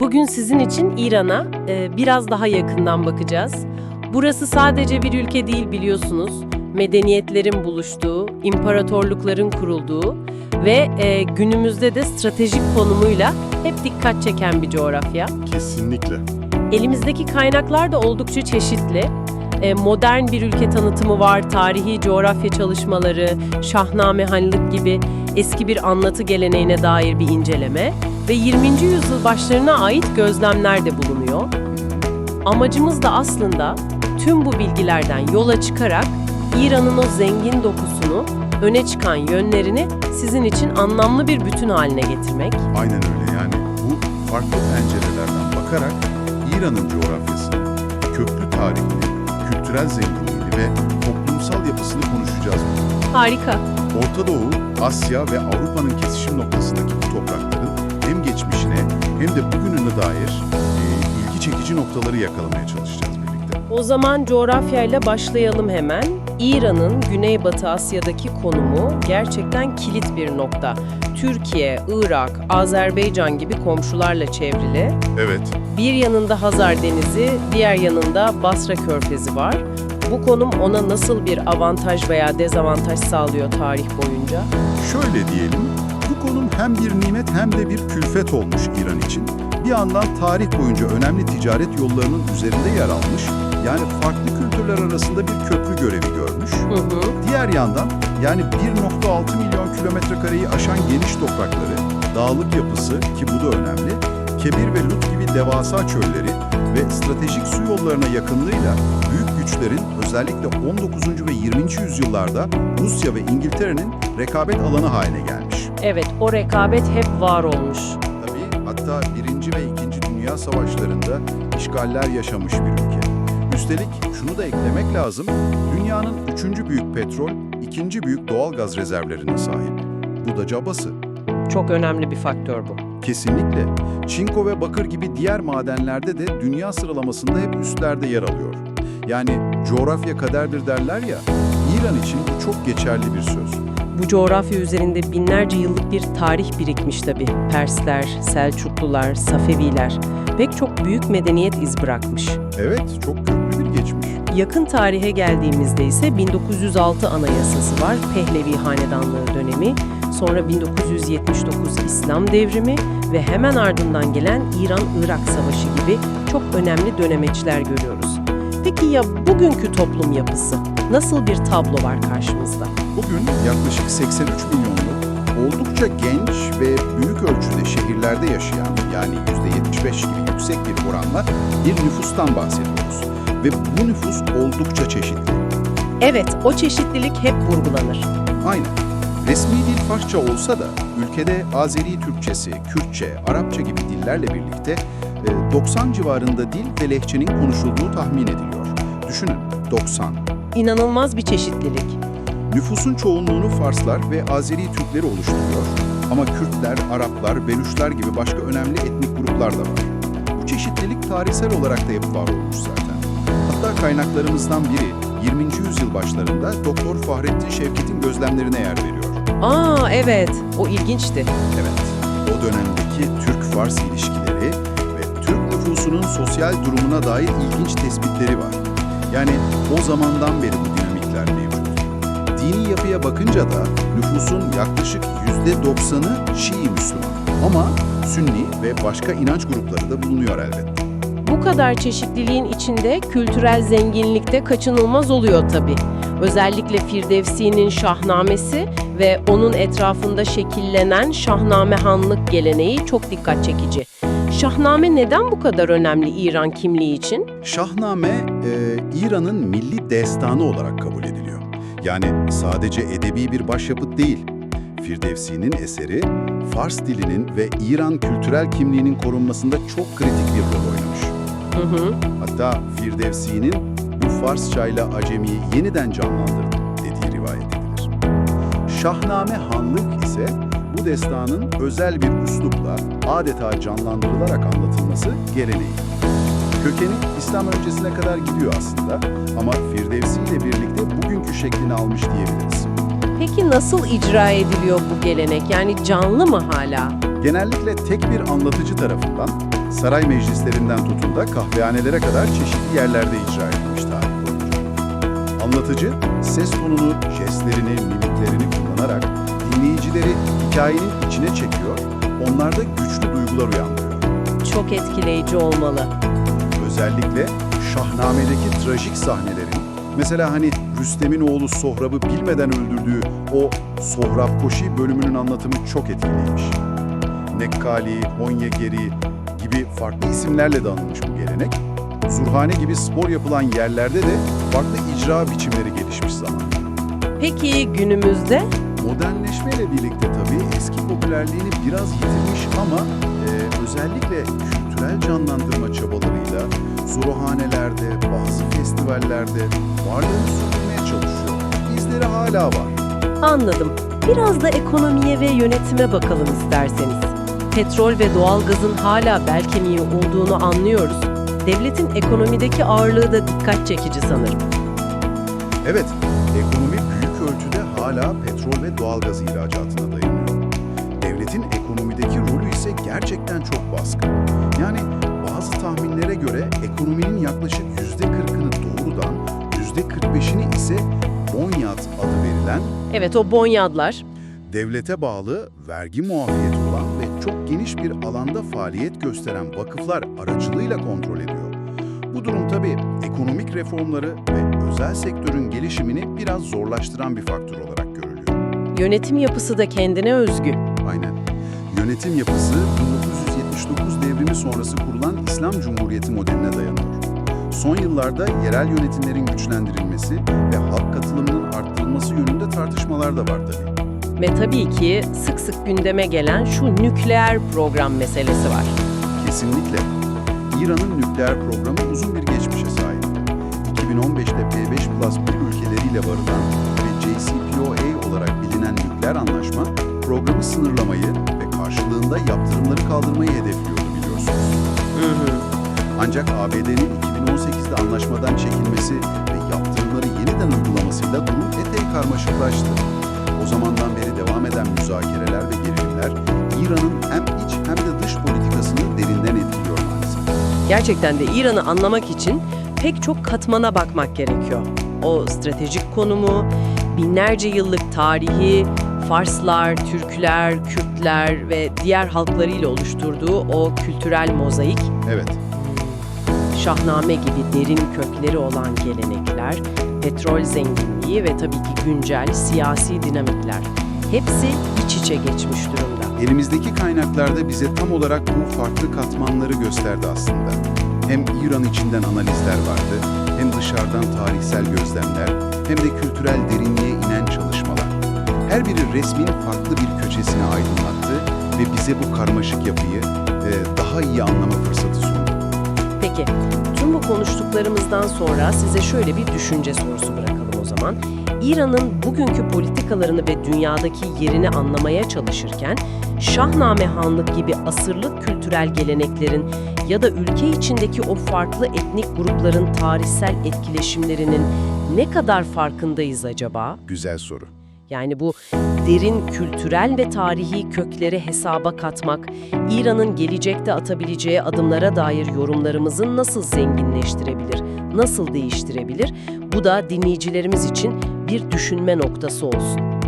Bugün sizin için İran'a e, biraz daha yakından bakacağız. Burası sadece bir ülke değil biliyorsunuz. Medeniyetlerin buluştuğu, imparatorlukların kurulduğu ve e, günümüzde de stratejik konumuyla hep dikkat çeken bir coğrafya. Kesinlikle. Elimizdeki kaynaklar da oldukça çeşitli. E, modern bir ülke tanıtımı var, tarihi coğrafya çalışmaları, şahnamehanlık gibi eski bir anlatı geleneğine dair bir inceleme ve 20. yüzyıl başlarına ait gözlemler de bulunuyor. Amacımız da aslında tüm bu bilgilerden yola çıkarak İran'ın o zengin dokusunu, öne çıkan yönlerini sizin için anlamlı bir bütün haline getirmek. Aynen öyle yani bu farklı pencerelerden bakarak İran'ın coğrafyasını, köklü tarihini, kültürel zenginliğini ve toplumsal yapısını konuşacağız. bugün. Harika. Orta Doğu, Asya ve Avrupa'nın kesişim noktasındaki bu toprakların hem geçmişine hem de bugününe dair e, ilgi çekici noktaları yakalamaya çalışacağız birlikte. O zaman coğrafyayla başlayalım hemen. İran'ın Güneybatı Asya'daki konumu gerçekten kilit bir nokta. Türkiye, Irak, Azerbaycan gibi komşularla çevrili. Evet, Bir yanında Hazar Denizi, diğer yanında Basra Körfezi var. Bu konum ona nasıl bir avantaj veya dezavantaj sağlıyor tarih boyunca? şöyle diyelim, bu konum hem bir nimet hem de bir külfet olmuş İran için. Bir yandan tarih boyunca önemli ticaret yollarının üzerinde yer almış, yani farklı kültürler arasında bir köprü görevi görmüş. Hı hı. Diğer yandan yani 1.6 milyon kilometre kareyi aşan geniş toprakları, dağlık yapısı ki bu da önemli, Kebir ve Lut gibi devasa çölleri ve stratejik su yollarına yakınlığıyla büyük güçlerin özellikle 19. ve 20. yüzyıllarda Rusya ve İngiltere'nin rekabet alanı haline gelmiş. Evet, o rekabet hep var olmuş. Tabii hatta 1. ve 2. Dünya Savaşlarında işgaller yaşamış bir ülke. Üstelik şunu da eklemek lazım, dünyanın 3. büyük petrol, 2. büyük doğal gaz rezervlerine sahip. Bu da cabası. Çok önemli bir faktör bu. Kesinlikle. Çinko ve bakır gibi diğer madenlerde de dünya sıralamasında hep üstlerde yer alıyor. Yani coğrafya kaderdir derler ya, İran için bu çok geçerli bir söz. Bu coğrafya üzerinde binlerce yıllık bir tarih birikmiş tabii. Persler, Selçuklular, Safeviler pek çok büyük medeniyet iz bırakmış. Evet, çok köklü bir geçmiş. Yakın tarihe geldiğimizde ise 1906 Anayasası var, Pehlevi Hanedanlığı dönemi, sonra 1979 İslam Devrimi ve hemen ardından gelen İran-Irak Savaşı gibi çok önemli dönemeçler görüyoruz. Peki ya bugünkü toplum yapısı? Nasıl bir tablo var karşımızda? Bugün yaklaşık 83 milyonluk, oldukça genç ve büyük ölçüde şehirlerde yaşayan yani %75 gibi yüksek bir oranla bir nüfustan bahsediyoruz. Ve bu nüfus oldukça çeşitli. Evet, o çeşitlilik hep vurgulanır. Aynen. Resmi dil Farsça olsa da ülkede Azeri Türkçesi, Kürtçe, Arapça gibi dillerle birlikte e, 90 civarında dil ve lehçenin konuşulduğu tahmin ediliyor. Düşünün 90. İnanılmaz bir çeşitlilik. Nüfusun çoğunluğunu Farslar ve Azeri Türkleri oluşturuyor. Ama Kürtler, Araplar, Belüşler gibi başka önemli etnik gruplar da var. Bu çeşitlilik tarihsel olarak da hep var olmuş zaten. Hatta kaynaklarımızdan biri 20. yüzyıl başlarında Doktor Fahrettin Şevket'in gözlemlerine yer veriyor. Aa evet, o ilginçti. Evet, o dönemdeki Türk-Fars ilişkileri ve Türk nüfusunun sosyal durumuna dair ilginç tespitleri var. Yani o zamandan beri bu dinamikler mevcut. Dini yapıya bakınca da nüfusun yaklaşık %90'ı Şii Müslüman. Ama Sünni ve başka inanç grupları da bulunuyor elbette. Bu kadar çeşitliliğin içinde kültürel zenginlik de kaçınılmaz oluyor tabii. Özellikle Firdevsi'nin Şahnamesi ve onun etrafında şekillenen Şahnamehanlık geleneği çok dikkat çekici. Şahname neden bu kadar önemli İran kimliği için? Şahname, e, İran'ın milli destanı olarak kabul ediliyor. Yani sadece edebi bir başyapıt değil. Firdevsi'nin eseri, Fars dilinin ve İran kültürel kimliğinin korunmasında çok kritik bir rol oynamış. Hı hı. Hatta Firdevsi'nin bu Farsçayla Acemi'yi yeniden canlandırdı. Şahname Hanlık ise bu destanın özel bir üslupla adeta canlandırılarak anlatılması geleneği. Kökeni İslam öncesine kadar gidiyor aslında ama Firdevsi ile birlikte bugünkü şeklini almış diyebiliriz. Peki nasıl icra ediliyor bu gelenek? Yani canlı mı hala? Genellikle tek bir anlatıcı tarafından Saray meclislerinden tutun da kahvehanelere kadar çeşitli yerlerde icra edilmiş tarih. Anlatıcı, ses tonunu, jestlerini, mimiklerini kullanarak dinleyicileri hikayenin içine çekiyor, onlarda güçlü duygular uyandırıyor. Çok etkileyici olmalı. Özellikle Şahname'deki trajik sahnelerin, mesela hani Rüstem'in oğlu Sohrab'ı bilmeden öldürdüğü o Sohrab Koşi bölümünün anlatımı çok etkiliymiş. Nekkali, Honyegeri gibi farklı isimlerle de anılmış bu gelenek. Zurhane gibi spor yapılan yerlerde de farklı icra biçimleri gelişmiş zamanla. Peki günümüzde? Modernleşmeyle birlikte tabii eski popülerliğini biraz yitirmiş ama e, özellikle kültürel canlandırma çabalarıyla zuruhanelerde, bazı festivallerde varlığını sürdürmeye çalışıyor. İzleri hala var. Anladım. Biraz da ekonomiye ve yönetime bakalım isterseniz. Petrol ve doğalgazın hala bel kemiği olduğunu anlıyoruz. Devletin ekonomideki ağırlığı da dikkat çekici sanırım. Evet, ekonomi büyük ölçüde hala petrol ve doğalgaz ihracatına dayanıyor. Devletin ekonomideki rolü ise gerçekten çok baskın. Yani bazı tahminlere göre ekonominin yaklaşık %40'ını doğrudan, %45'ini ise Bonyat adı verilen Evet o bonyadlar. devlete bağlı, vergi muafiyeti olan ve çok geniş bir alanda faaliyet gösteren vakıflar aracılığıyla kontrol ediyor. Bu durum tabii ekonomik reformları ve özel sektörün gelişimini biraz zorlaştıran bir faktör olarak görülüyor. Yönetim yapısı da kendine özgü. Aynen. Yönetim yapısı 1979 devrimi sonrası kurulan İslam Cumhuriyeti modeline dayanıyor. Son yıllarda yerel yönetimlerin güçlendirilmesi ve halk katılımının arttırılması yönünde tartışmalar da var tabii. Ve tabii ki sık sık gündeme gelen şu nükleer program meselesi var. Kesinlikle. İran'ın nükleer programı uzun bir geçmişe sahip. 2015'te P5 Plus bir ülkeleriyle varılan ve JCPOA olarak bilinen nükleer anlaşma, programı sınırlamayı ve karşılığında yaptırımları kaldırmayı hedefliyordu biliyorsunuz. Ancak ABD'nin 2018'de anlaşmadan çekilmesi ve yaptırımları yeniden uygulamasıyla durum epey karmaşıklaştı. O zamandan beri devam eden müzakereler ve gerilimler İran'ın hem iç hem de dış politikasını derinden. Gerçekten de İran'ı anlamak için pek çok katmana bakmak gerekiyor. O stratejik konumu, binlerce yıllık tarihi, Farslar, Türkler, Kürtler ve diğer halklarıyla oluşturduğu o kültürel mozaik, Evet, Şahname gibi derin kökleri olan gelenekler, petrol zenginliği ve tabii ki güncel siyasi dinamikler. Hepsi iç içe geçmiş durumda. elimizdeki kaynaklarda bize tam olarak bu farklı katmanları gösterdi aslında. Hem İran içinden analizler vardı, hem dışarıdan tarihsel gözlemler, hem de kültürel derinliğe inen çalışmalar. Her biri resmin farklı bir köşesini aydınlattı ve bize bu karmaşık yapıyı e, daha iyi anlama fırsatı sundu. Peki, tüm bu konuştuklarımızdan sonra size şöyle bir düşünce sorusu bırakalım zaman. İran'ın bugünkü politikalarını ve dünyadaki yerini anlamaya çalışırken, Şahname Hanlık gibi asırlık kültürel geleneklerin ya da ülke içindeki o farklı etnik grupların tarihsel etkileşimlerinin ne kadar farkındayız acaba? Güzel soru. Yani bu derin kültürel ve tarihi kökleri hesaba katmak, İran'ın gelecekte atabileceği adımlara dair yorumlarımızı nasıl zenginleştirebilir, nasıl değiştirebilir? Bu da dinleyicilerimiz için bir düşünme noktası olsun.